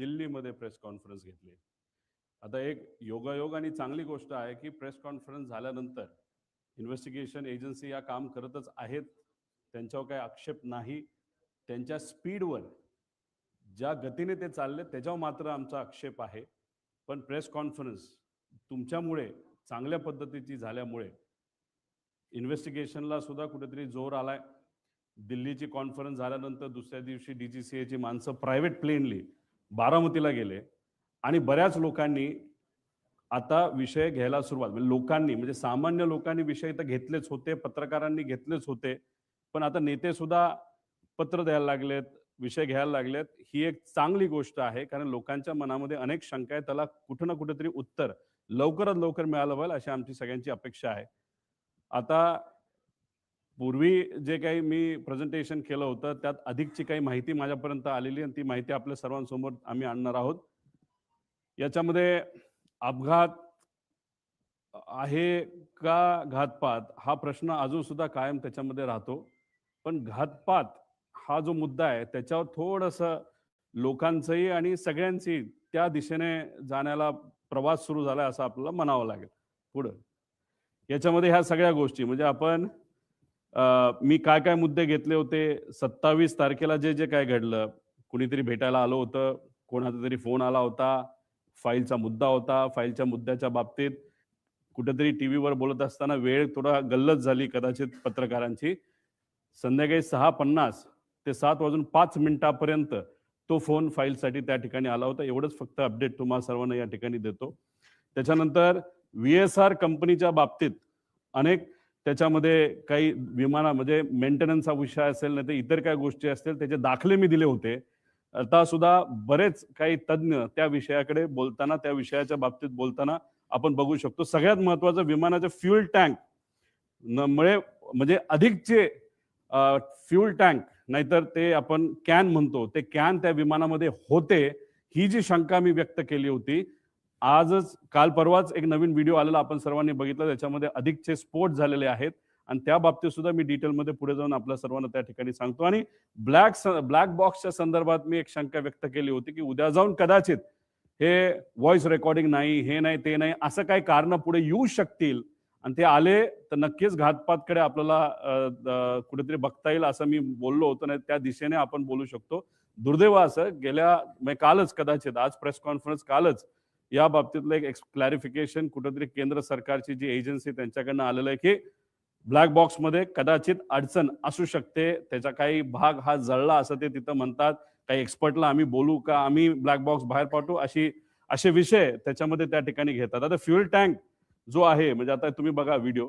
दिल्लीमध्ये press conference घेतली. आता एक योगायोग आणि चांगली गोष्ट आहे की प्रेस कॉन्फरन्स झाल्यानंतर इन्व्हेस्टिगेशन एजन्सी या काम करतच आहेत. त्यांच्यावर काही आक्षेप नाही. त्यांच्या स्पीडवर ज्या गतीने ते चालले त्याच्यावर मात्र आमचा आक्षेप आहे. पण प्रेस कॉन्फरन्स तुमच्यामुळे चांगल्या पद्धतीची झाल्यामुळे इन्व्हेस्टिगेशनला सुद्धा कुठेतरी जोर आलाय. दिल्लीची कॉन्फरन्स झाल्यानंतर दुसऱ्या दिवशी डी जी सी एची माणसं प्रायव्हेट प्लेनली बारामतीला गेले आणि बऱ्याच लोकांनी आता विषय घ्यायला सुरुवात म्हणजे लोकांनी म्हणजे सामान्य लोकांनी विषय तर घेतलेच होते पत्रकारांनी घेतलेच होते पण आता नेते सुद्धा पत्र द्यायला लागलेत विषय घ्यायला लागलेत ही एक चांगली गोष्ट आहे कारण लोकांच्या मनामध्ये अनेक शंका आहेत त्याला कुठं ना कुठेतरी उत्तर लवकरात लवकर मिळालं पाहिजे अशी आमची सगळ्यांची अपेक्षा आहे. आता पूर्वी जे काही मी प्रेझेंटेशन केलं होतं त्यात अधिकची काही माहिती माझ्यापर्यंत आलेली आणि ती माहिती आपल्या सर्वांसमोर आम्ही आणणार आहोत. याच्यामध्ये अपघात आहे का घातपात हा प्रश्न अजून सुद्धा कायम त्याच्यामध्ये राहतो. पण घातपात हा जो मुद्दा आहे त्याच्यावर थोडंसं लोकांचंही आणि सगळ्यांची त्या दिशेने जाण्याला प्रवास सुरू झाला असं आपल्याला म्हणावं लागेल. पुढं. याच्यामध्ये ह्या सगळ्या गोष्टी म्हणजे आपण मी काय काय मुद्दे घेतले होते? सत्तावीस तारखेला जे जे काय घडलं कुणीतरी भेटायला आलं होतं कोणाचा तरी फोन आला होता फाईलचा मुद्दा होता फाईलच्या मुद्द्याच्या बाबतीत कुठेतरी टी व्हीवर बोलत असताना वेळ थोडा गल्लत झाली कदाचित पत्रकारांची. संध्याकाळी सहा पन्नास ते सात वाजून पाच मिनिटापर्यंत तो फोन फाईलसाठी त्या ठिकाणी आला होता. एवढंच फक्त अपडेट तुम्हाला सर्वांना या ठिकाणी देतो. त्याच्यानंतर व्ही एस आर कंपनीच्या बाबतीत अनेक त्याच्यामध्ये काही विमाना म्हणजे मेंटेनन्सचा विषय असेल नाही तर इतर काही गोष्टी असतील त्याचे दाखले मी दिले होते. आता सुद्धा बरेच काही तज्ज्ञ त्या विषयाकडे बोलताना त्या विषयाच्या बाबतीत बोलताना आपण बघू शकतो सगळ्यात महत्वाचं विमानाचे फ्युल टँक मुळे म्हणजे अधिकचे फ्युल टँक नाहीतर ते आपण कॅन म्हणतो ते कॅन त्या विमानामध्ये होते ही जी शंका मी व्यक्त केली होती आजच काल परवाच एक नवीन व्हिडिओ आलेला आपण सर्वांनी बघितला. त्याच्यामध्ये अधिकचे स्फोट झालेले आहेत. आणि त्या बाबतीत सुद्धा मी डिटेलमध्ये पुढे जाऊन आपल्या सर्वांना त्या ठिकाणी सांगतो. आणि ब्लॅक ब्लॅक बॉक्सच्या संदर्भात मी एक शंका व्यक्त केली होती की उद्या जाऊन कदाचित हे व्हॉइस रेकॉर्डिंग नाही हे नाही ते नाही असं काही कारण पुढे येऊ शकतील. आणि ते आले तर नक्कीच घातपातकडे आपल्याला कुठेतरी बघता येईल असं मी बोललो होतो. नाही त्या दिशेने आपण बोलू शकतो. दुर्दैव असं गेल्या म्हणजे कालच कदाचित आज प्रेस कॉन्फरन्स कालच या बाबतीतलं एक क्लॅरिफिकेशन कुठंतरी केंद्र सरकारची जी एजन्सी त्यांच्याकडनं आलेलं आहे की ब्लॅक बॉक्समध्ये कदाचित अडचण असू शकते. त्याचा काही भाग हा जळला असं ते तिथं म्हणतात. काही एक्सपर्टला आम्ही बोलू का? आम्ही ब्लॅक बॉक्स बाहेर पाठवू अशी असे विषय त्याच्यामध्ये त्या ठिकाणी घेतात. आता फ्युएल टँक जो आहे म्हणजे आता तुम्ही बघा व्हिडिओ